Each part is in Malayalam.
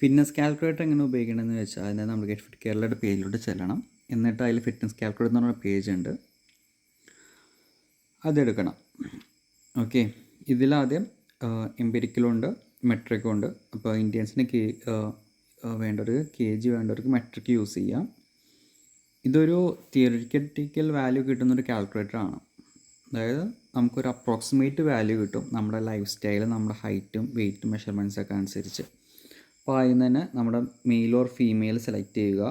ഫിറ്റ്നസ് കാൽക്കുലേറ്റർ എങ്ങനെ ഉപയോഗിക്കണമെന്ന് വെച്ചാൽ അതിനെ നമ്മൾ ഗെറ്റ് ഫിറ്റ് കേരളയുടെ പേജിലോട്ട് ചെല്ലണം. എന്നിട്ട് അതിൽ ഫിറ്റ്നസ് കാൽക്കുലേറ്റർ എന്ന് പറഞ്ഞ പേജ് ഉണ്ട്. അതെടുക്കണം. ഓക്കെ ഇതിലാദ്യം എംപെരിക്കലുണ്ട് മെട്രിക്കും ഉണ്ട് അപ്പോൾ ഇന്ത്യൻസിന് കെ വേണ്ടവർക്ക് കെ ജി വേണ്ടവർക്ക് മെട്രിക് യൂസ് ചെയ്യാം. ഇതൊരു തിയറിറ്റിക്കൽ വാല്യൂ കിട്ടുന്നൊരു കാൽക്കുലേറ്റർ ആണ്. അതായത് നമുക്കൊരു അപ്രോക്സിമേറ്റ് വാല്യൂ കിട്ടും നമ്മുടെ ലൈഫ് സ്റ്റൈലും നമ്മുടെ ഹൈറ്റും വെയ്റ്റും മെഷർമെന്റ്സൊക്കെ അനുസരിച്ച്. അപ്പോൾ അതിൽ തന്നെ നമ്മുടെ മെയിൽ ഓർ ഫീമെയിൽ സെലക്ട് ചെയ്യുക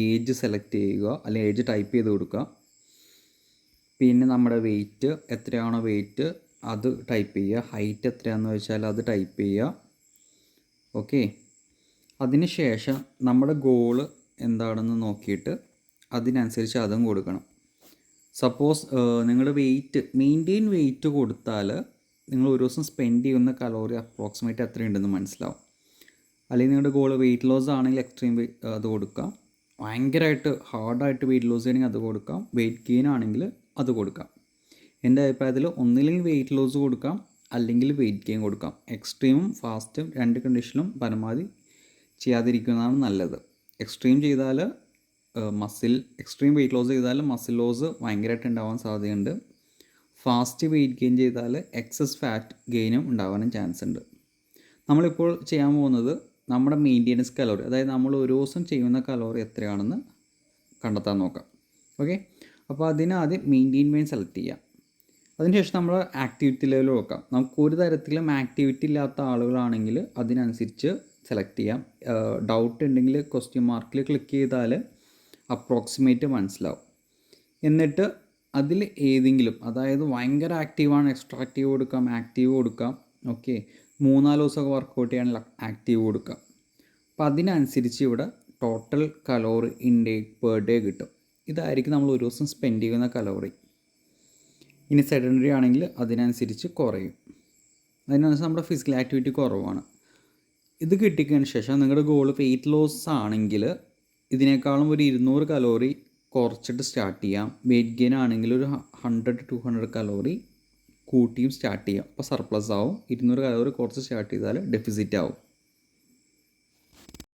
ഏജ് സെലക്ട് ചെയ്യുക അല്ലെങ്കിൽ ഏജ് ടൈപ്പ് ചെയ്ത് കൊടുക്കുക. പിന്നെ നമ്മുടെ വെയിറ്റ് എത്രയാണോ വെയിറ്റ് അത് ടൈപ്പ് ചെയ്യുക. ഹൈറ്റ് എത്രയാണെന്ന് വെച്ചാൽ അത് ടൈപ്പ് ചെയ്യുക. ഓക്കെ അതിനുശേഷം നമ്മുടെ ഗോൾ എന്താണെന്ന് നോക്കിയിട്ട് അതിനനുസരിച്ച് അതും കൊടുക്കണം. സപ്പോസ് നിങ്ങളുടെ വെയിറ്റ് മെയിന്റെയിൻ വെയിറ്റ് കൊടുത്താൽ നിങ്ങൾ ഒരു ദിവസം സ്പെൻഡ് ചെയ്യുന്ന കലോറി അപ്രോക്സിമേറ്റ് എത്രയുണ്ടെന്ന് മനസ്സിലാവും. അല്ലെങ്കിൽ നിങ്ങളുടെ ഗോൾ വെയിറ്റ് ലോസ് ആണെങ്കിൽ എക്സ്ട്രീം അത് കൊടുക്കാം. ഭയങ്കരമായിട്ട് ഹാർഡായിട്ട് വെയിറ്റ് ലോസ് ചെയ്യണമെങ്കിൽ അത് കൊടുക്കാം. വെയിറ്റ് ഗെയിൻ ആണെങ്കിൽ അത് കൊടുക്കാം. എന്റെ അഭിപ്രായത്തിൽ ഒന്നില്ലെങ്കിൽ വെയിറ്റ് ലോസ് കൊടുക്കാം അല്ലെങ്കിൽ വെയിറ്റ് ഗെയിൻ കൊടുക്കാം. എക്സ്ട്രീമും ഫാസ്റ്റും രണ്ട് കണ്ടീഷനിലും പരമാവധി ചെയ്യാതിരിക്കുന്നതാണ് നല്ലത്. എക്സ്ട്രീം ചെയ്താൽ മസിൽ എക്സ്ട്രീം വെയിറ്റ് ലോസ് ചെയ്താൽ മസിൽ ലോസ് ഭയങ്കരമായിട്ട് ഉണ്ടാവാൻ സാധ്യതയുണ്ട്. ഫാസ്റ്റ് വെയിറ്റ് ഗെയിൻ ചെയ്താൽ എക്സസ് ഫാറ്റ് ഗെയിനും ഉണ്ടാവാനും ചാൻസ് ഉണ്ട്. നമ്മളിപ്പോൾ ചെയ്യാൻ പോകുന്നത് നമ്മുടെ മെയിന്റെനൻസ് കലോറി അതായത് നമ്മൾ ഒരു ദിവസം ചെയ്യുന്ന കലോറി എത്രയാണെന്ന് കണ്ടെത്താൻ നോക്കാം. ഓക്കെ അപ്പോൾ അതിനാദ്യം മെയിന്റെയിൻ മെയിൻ സെലക്ട് ചെയ്യാം. അതിനുശേഷം നമ്മൾ ആക്ടിവിറ്റി ലെവൽ നോക്കാം നമുക്ക് ഒരു തരത്തിലും ആക്ടിവിറ്റി ഇല്ലാത്ത ആളുകളാണെങ്കിൽ അതിനനുസരിച്ച് സെലക്ട് ചെയ്യാം. ഡൗട്ട് ഉണ്ടെങ്കിൽ ക്വസ്റ്റ്യൻ മാർക്കിൽ ക്ലിക്ക് ചെയ്താൽ അപ്രോക്സിമേറ്റ് മനസ്സിലാവും. എന്നിട്ട് അതിൽ ഏതെങ്കിലും അതായത് ഭയങ്കര ആക്റ്റീവാണ് എക്സ്ട്രാ ആക്റ്റീവ് കൊടുക്കാം ആക്റ്റീവ് കൊടുക്കാം. ഓക്കെ മൂന്നാൽ ദിവസമൊക്കെ വർക്കൗട്ട് ചെയ്യാനുള്ള ആക്റ്റീവ് കൊടുക്കുക. അപ്പോൾ അതിനനുസരിച്ച് ഇവിടെ total calorie intake per day കിട്ടും. ഇതായിരിക്കും നമ്മൾ ഒരു ദിവസം സ്പെൻഡ് ചെയ്യുന്ന കലോറി ഇനി സെഡൻഡറി ആണെങ്കിൽ അതിനനുസരിച്ച് കുറയും. അതിനനുസരിച്ച് നമ്മുടെ ഫിസിക്കൽ ആക്ടിവിറ്റി കുറവാണ്. ഇത് കിട്ടിക്കഴിഞ്ഞ ശേഷം നിങ്ങളുടെ ഗോൾ വെയിറ്റ് ലോസ് ആണെങ്കിൽ ഇതിനേക്കാളും ഒരു ഇരുന്നൂറ് കലോറി കുറച്ചിട്ട് സ്റ്റാർട്ട് ചെയ്യാം. വെയിറ്റ് ഗെയിൻ ആണെങ്കിൽ ഒരു ഹൺഡ്രഡ് ടു ഹൺഡ്രഡ് കലോറി കൂട്ടിയും സ്റ്റാർട്ട് ചെയ്യാം. അപ്പോൾ സർപ്ലസ് ആവും. ഇരുന്നൂറ് കലോറി കുറച്ച് സ്റ്റാർട്ട് ചെയ്താൽ ഡെഫിസിറ്റ് ആവും.